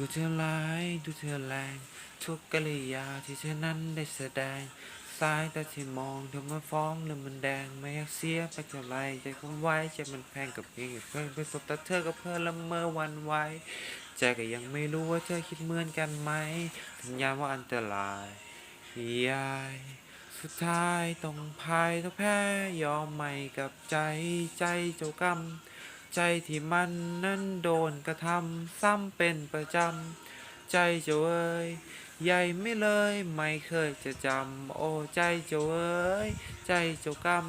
ดูเธอร้ายดูเธอแรง ทุกกิริยาที่เธอนั้นได้แสดงสายตาที่มองเธอมาฟ้องเรื่อมันแดง ไม่อยากเสียไปเท่าไรใจคงไว้ใจมันแพงกับเพี่เพื่อนไปสบตาเธอกับเพื่อละเมอวันไหวใจก็ยังไม่รู้ว่าเธอคิดเหมือนกันไหมสัญญาว่าอันตรายยายสุดท้ายต้องพายต้องแพ้ยอมไม่กับใจใจเจ้ากรรม ใจที่มันนั้นโดนกระทำซ้ำเป็นประจำ ใจเจ้าเอ้ยใหญ่ไม่เลยไม่เคยจะจำ โอ้ใจเจ้าเอ้ยใจเจ้ากรรม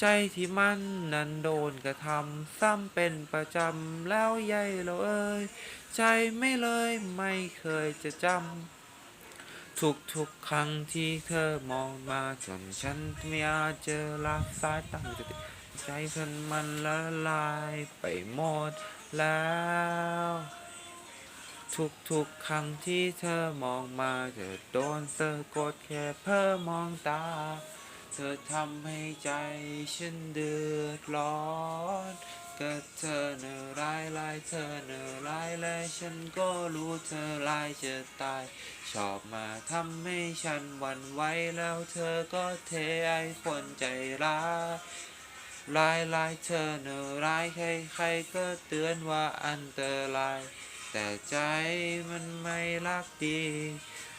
ใจที่มันนั้นโดนกระทำซ้ำเป็นประจำ แล้วใหญ่เราเอ้ยใจไม่เลยไม่เคยจะจำทุกทุกๆครั้งที่เธอมองมาจนฉันไม่อาจจะละสายตาจะติ ใจฉันมันละลายไปหมดแล้ว ทุกทุกๆครั้งที่เธอมองมาจะโดนสะกดแค่เพิ่มองตา เธอทำให้ใจฉันเดือดร้อนก็เธอเนอร้ายลายเธอเนอร้ายและฉันก็รู้เธอร้ายจะตาย ชอบมาทำให้ฉันหวั่นไหวแล้วเธอก็เทไอคนใจร้าย ลายลายเธอเนอร้ายใครใครๆก็เตือนว่าอันตราย แต่ใจมันไม่รักดี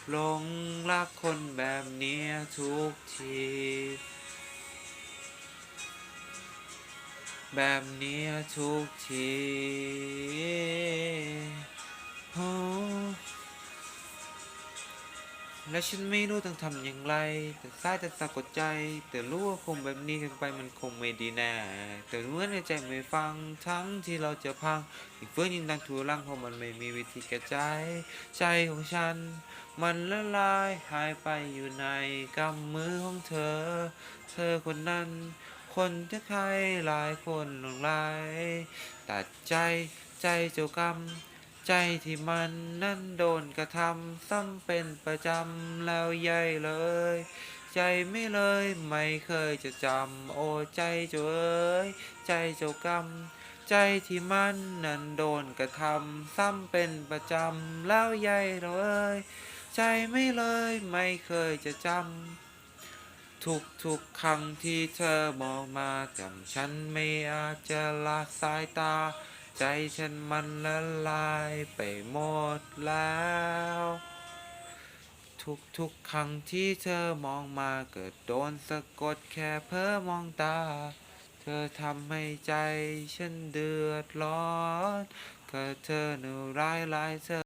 หลงรักคนแบบนี้ทุกที แบบนี้ทุกที และฉันไม่รู้ต้องทำอย่างไร แต่สายแต่สะกดใจ แต่รู้ว่าคงแบบนี้กันไปมันคงไม่ดีแน่ แต่เมื่อในใจไม่ฟังทั้งที่เราจะพังอีกเฟื่องยิ่งดังทุรังเพราะมันไม่มีวิธีแก้ใจใจของฉัน มันละลายหายไปอยู่ในกำมือของเธอ เธอคนนั้น คนที่ใครหลายคนหลงไหลตัดใจใจเจ้ากรรม ใจที่มันนั่นโดนกระทำซ้ำเป็นประจำแล้วใหญ่เลย ใจไม่เลยไม่เคยจะจำโอ้ใจเจ้าเอ้ยใจเจ้ากรรม ใจที่มันนั่นโดนกระทำซ้ำเป็นประจำแล้วใหญ่เลย ใจไม่เลยไม่เคยจะจำทุกทุกครั้งที่เธอมองมาจำฉันไม่อาจจะละสายตา ใจฉันมันละลายไปหมดแล้ว ทุกทุกครั้งที่เธอมองมาเกิดโดนสะกดแค่เพ้อมองตา เธอทำให้ใจฉันเดือดร้อนก็เธอหนูร้ายร้ายเธอ